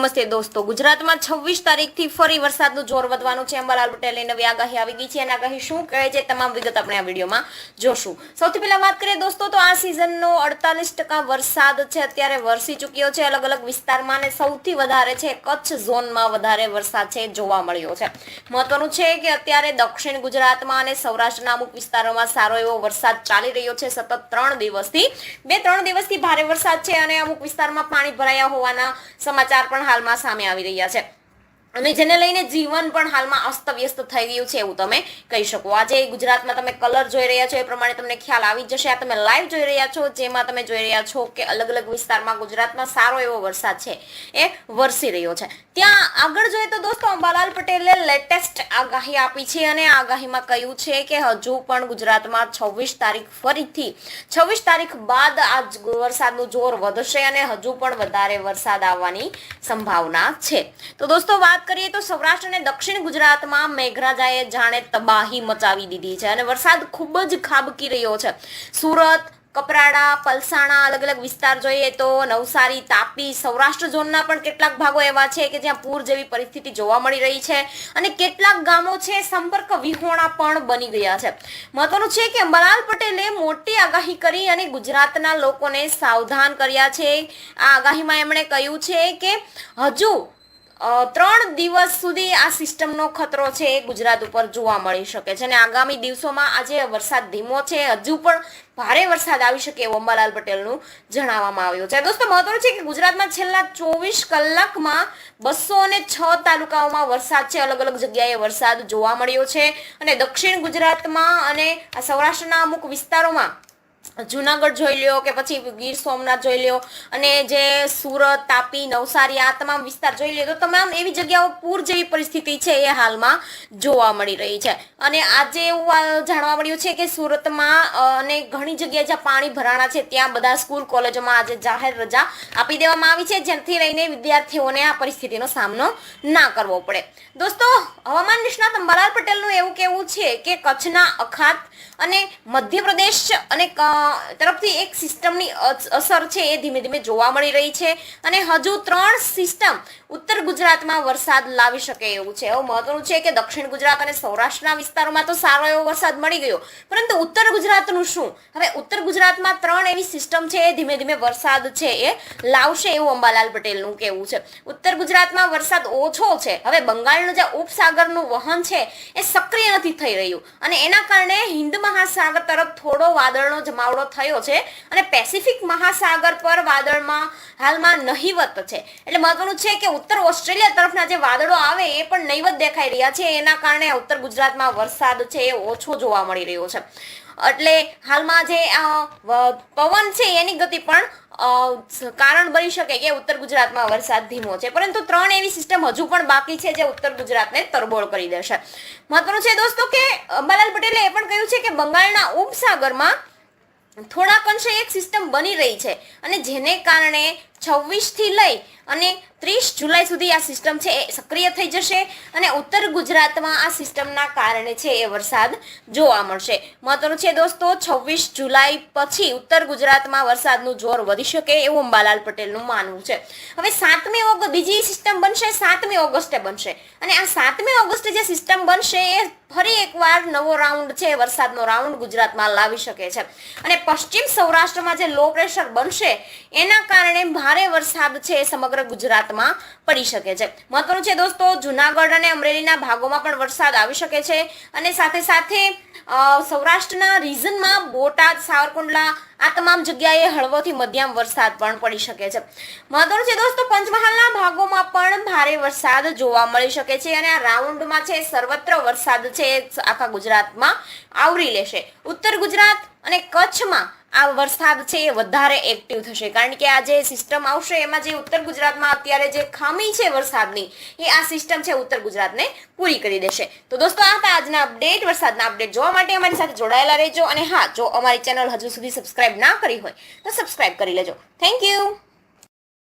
નમસ્તે દોસ્તો. ગુજરાતમાં છવ્વીસ તારીખથી ફરી વરસાદનું જોર વધવાનું છે. અંબાલાલ પટેલની નવી આગાહી આવી ગઈ છે. અને આગાહી શું કહે છે? તમામ વિગત આપણે આ વિડીયોમાં જોશું. સૌથી પહેલા વાત કરીએ દોસ્તો તો આ સિઝનનો અડતાલીસ ટકા વરસાદ છે. અત્યારે વરસી ચૂક્યો છે. અલગ અલગ વિસ્તારમાં અને સૌથી વધારે છે, કચ્છ ઝોનમાં વધારે વરસાદ છે, જોવા મળ્યો છે. મહત્વનું છે કે અત્યારે દક્ષિણ ગુજરાતમાં અને સૌરાષ્ટ્રના અમુક વિસ્તારોમાં સારો એવો વરસાદ ચાલી રહ્યો છે. સતત ત્રણ દિવસથી. બે ત્રણ દિવસથી ભારે વરસાદ છે અને અમુક વિસ્તારમાં પાણી ભરાયા હોવાના સમાચાર પણ હાલમાં સામે આવી રહ્યા છે. અને જેને લઈને જીવન પણ હાલમાં અસ્તવ્યસ્ત થઈ ગયું છે એવું તમે કહી શકો. આજે ગુજરાતમાં તમે કલર જોઈ રહ્યા છો, એ પ્રમાણે તમને ખ્યાલ આવી જશે. આ તમે લાઈવ જોઈ રહ્યા છો, જેમાં તમે જોઈ રહ્યા છો કે અલગ અલગ વિસ્તારમાં ગુજરાતમાં સારો એવો વરસાદ છે, એ વરસી રહ્યો છે. ત્યાં આગળ જોઈએ તો દોસ્તો, અંબાલાલ પટેલે લેટેસ્ટ આગાહી આપી છે અને આગાહીમાં કહ્યું છે કે હજુ પણ ગુજરાતમાં છવ્વીસ તારીખ ફરીથી, છવ્વીસ તારીખ બાદ આ વરસાદનું જોર વધશે અને હજુ પણ વધારે વરસાદ આવવાની સંભાવના છે. તો દોસ્તો, વાત કરીએ તો સૌરાષ્ટ્ર અને દક્ષિણ ગુજરાતમાં મેઘરાજાએ જાણે તબાહી મચાવી દીધી છે અને વરસાદ ખૂબ જ ખાબકી રહ્યો છે. સુરત, કપરાડા, પલસાણા અલગ અલગ વિસ્તાર જોઈએ તો નવસારી, તાપી, સૌરાષ્ટ્ર ઝોનના પણ કેટલાક ભાગો એવા છે કે જ્યાં પૂર જેવી પરિસ્થિતિ જોવા મળી રહી છે અને કેટલાક ગામો છે સંપર્ક વિહોણા પણ બની ગયા છે. મહત્વનું છે કે અંબાલાલ પટેલે મોટી આગાહી કરી અને ગુજરાતના લોકોને સાવધાન કર્યા છે. આ આગાહીમાં એમણે કહ્યું છે કે હજુ ત્રણ દિવસ સુધી આ સિસ્ટમનો ખતરો છે એ ગુજરાત ઉપર જોવા મળી શકે છે અને આગામી દિવસોમાં આજે વરસાદ ધીમો છે. હજુ પણ ભારે વરસાદ આવી શકે એવું અંબાલાલ પટેલનું જણાવવામાં આવ્યું છે. દોસ્તો, મહત્વનું છે કે ગુજરાતમાં છેલ્લા ચોવીસ કલાકમાં બસો અને છ તાલુકાઓમાં વરસાદ છે. અલગ અલગ જગ્યાએ વરસાદ જોવા મળ્યો છે અને દક્ષિણ ગુજરાતમાં અને સૌરાષ્ટ્રના અમુક વિસ્તારોમાં જુનાગઢ જોઈ લ્યો કે પછી ગીર સોમનાથ જોઈ લ્યો અને જે સુરત, તાપી, નવસારી, આ તમામ વિસ્તાર જોઈ લ્યો, તો તમામ એવી જગ્યાઓ પૂર જેવી પરિસ્થિતિ છે એ હાલમાં જોવા મળી રહી છે. અને આજે એવું જાણવા મળ્યું છે કે સુરતમાં અને ઘણી જગ્યાએ જ્યાં પાણી ભરાણા છે, ત્યાં બધા સ્કૂલ, કોલેજોમાં આજે જાહેર રજા આપી દેવામાં આવી છે જેથી લઈને વિદ્યાર્થીઓને આ પરિસ્થિતિનો સામનો ના કરવો પડે. દોસ્તો, હવામાન નિષ્ણાત અંબાલાલ પટેલનું એવું કહેવું છે કે કચ્છના અખાત અને મધ્યપ્રદેશ અને તરફથી એક સિસ્ટમની અસ- અસર છે એ ધીમે ધીમે જોવા મળી રહી છે અને હજુ ત્રણ સિસ્ટમ ઉત્તર ગુજરાતમાં વરસાદ લાવી શકે એવું છે. એવું મહત્વનું છે કે દક્ષિણ ગુજરાત અને સૌરાષ્ટ્રના વિસ્તારોમાં તો સારો એવો વરસાદ મળી ગયો. પરંતુ ઉત્તર ગુજરાતનું શું? હવે ઉત્તર ગુજરાતમાં ત્રણ એવી સિસ્ટમ છે એ ધીમે ધીમે વરસાદ છે એ લાવશે એવું અંબાલાલ પટેલનું કહેવું છે. ઉત્તર ગુજરાતમાં વરસાદ ઓછો છે. હવે બંગાળનું જે ઉપસાગરનું વહન છે એ સક્રિય નથી થઈ રહ્યું. અને એના કારણે હિન્દ મહાસાગર તરફ થોડો વાદળનો જમાવડો થયો છે અને પેસિફિક મહાસાગર પર વાદળમાં હાલમાં નહીવત છે. એટલે મહત્વનું છે કે ઉત્તર ઓસ્ટ્રેલિયા તરફના જે વાદળો આવે એ પણ નહીવત દેખાઈ રહ્યા છે. એના કારણે ઉત્તર ગુજરાતમાં વરસાદ છે એ ઓછો જોવા મળી રહ્યો છે. એટલે હાલમાં જે પવન છે એની ગતિ પણ કારણ બની શકે કે ઉત્તર ગુજરાતમાં વરસાદ ધીમો છે. પરંતુ ત્રણ એવી સિસ્ટમ હજુ પણ બાકી છે જે ઉત્તર ગુજરાતને તરબોળ કરી દેશે. મહત્વનું છે દોસ્તો કે અંબાલાલ પટેલે એ પણ કહ્યું છે કે બંગાળના ઉપસાગરમાં થોડાક અંશે એક સિસ્ટમ બની રહી છે. અને જેને કારણે છવ્વીસથી લઈ અને ત્રીસ જુલાઈ સુધી આ સિસ્ટમ છે એ સક્રિય થઈ જશે અને ઉત્તર ગુજરાતમાં આ સિસ્ટમના કારણે છે એ વરસાદ જોવા મળશે. મહત્વનું છે દોસ્તો, છવ્વીસ જુલાઈ પછી ઉત્તર ગુજરાતમાં વરસાદનું જોર વધી શકે એવું અંબાલાલ પટેલનું માનવું છે. હવે સાતમી ઓગસ્ટ, બીજી સિસ્ટમ બનશે, સાતમી ઓગસ્ટે બનશે. અને આ સાતમી ઓગસ્ટે જે સિસ્ટમ બનશે એ ફરી એકવાર નવો રાઉન્ડ છે, વરસાદનો રાઉન્ડ ગુજરાતમાં લાવી શકે છે. અને પશ્ચિમ સૌરાષ્ટ્રમાં જે લો પ્રેશર બનશે, એના કારણે ભારે વરસાદ છે સમગ્ર ગુજરાતમાં પડી શકે છે. મહત્વનું છે દોસ્તો, જુનાગઢ અને અમરેલીના ભાગોમાં પણ વરસાદ આવી શકે છે અને સાથે સાથે સૌરાષ્ટ્રના રીઝનમાં બોટાદ, સાવરકુંડલા આ તમામ જગ્યાએ હળવોથી મધ્યમ વરસાદ પણ પડી શકે છે. મહત્વનું છે દોસ્તો, પંચમહાલના ભાગોમાં પણ ભારે વરસાદ જોવા મળી શકે છે અને આ રાઉન્ડમાં છે સર્વત્ર વરસાદ છે, આખા ગુજરાતમાં આવરી લેશે. ઉત્તર ગુજરાત અને કચ્છમાં આ વરસાદ છે એ વધારે એક્ટિવ થશે. કારણ કે આ જે સિસ્ટમ આવશે, એમાં જે ઉત્તર ગુજરાતમાં અત્યારે જે ખામી છે વરસાદની, એ આ સિસ્ટમ છે ઉત્તર ગુજરાતને પૂરી કરી દેશે. તો દોસ્તો, આ હતા આજના અપડેટ વરસાદના અપડેટ જોવા માટે અમારી સાથે જોડાયેલા રહેજો. અને હા, જો અમારી ચેનલ હજુ સુધી સબસ્ક્રાઇબ ના કરી હોય, તો સબસ્ક્રાઇબ કરી લેજો. Thank you